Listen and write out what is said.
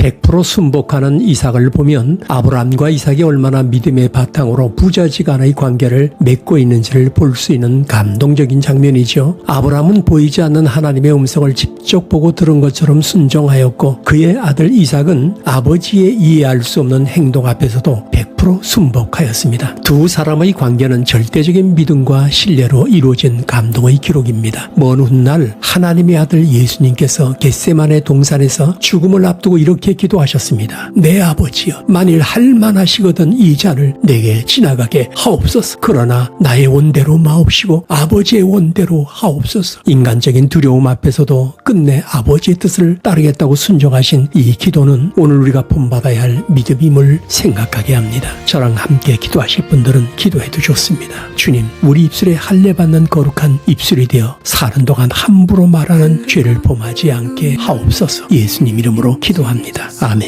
100% 순복하는 이삭을 보면 아브라함과 이삭이 얼마나 믿음의 바탕으로 부자지간의 관계를 맺고 있는지를 볼 수 있는 감동적인 장면이죠. 아브라함은 보이지 않는 하나님의 음성을 직접 보고 들은 것처럼 순종하였고 그의 아들 이삭은 아버지의 이해할 수 없는 행동 앞에서도 100% 순복하였습니다. 두 사람의 관계는 절대적인 믿음과 신뢰로 이루어진 감동의 기록입니다. 먼 훗날 하나님의 아들 예수님께서 겟세만의 동산에서 죽음을 앞두고 이렇게 기도하셨습니다. 내 아버지여 만일 할만하시거든 이 잔을 내게 지나가게 하옵소서. 그러나 나의 원대로 마옵시고 아버지의 원대로 하옵소서. 인간적인 두려움 앞에서도 끝내 아버지의 뜻을 따르겠다고 순종하신 이 기도는 오늘 우리가 본받아야 할 믿음임을 생각하게 합니다. 저랑 함께 기도하실 분들은 기도해도 좋습니다. 주님, 우리 입술에 할례 받는 거룩한 입술이 되어 사는 동안 함부로 말하는 죄를 범하지 않게 하옵소서. 예수님 이름으로 기도합 니다. 아멘.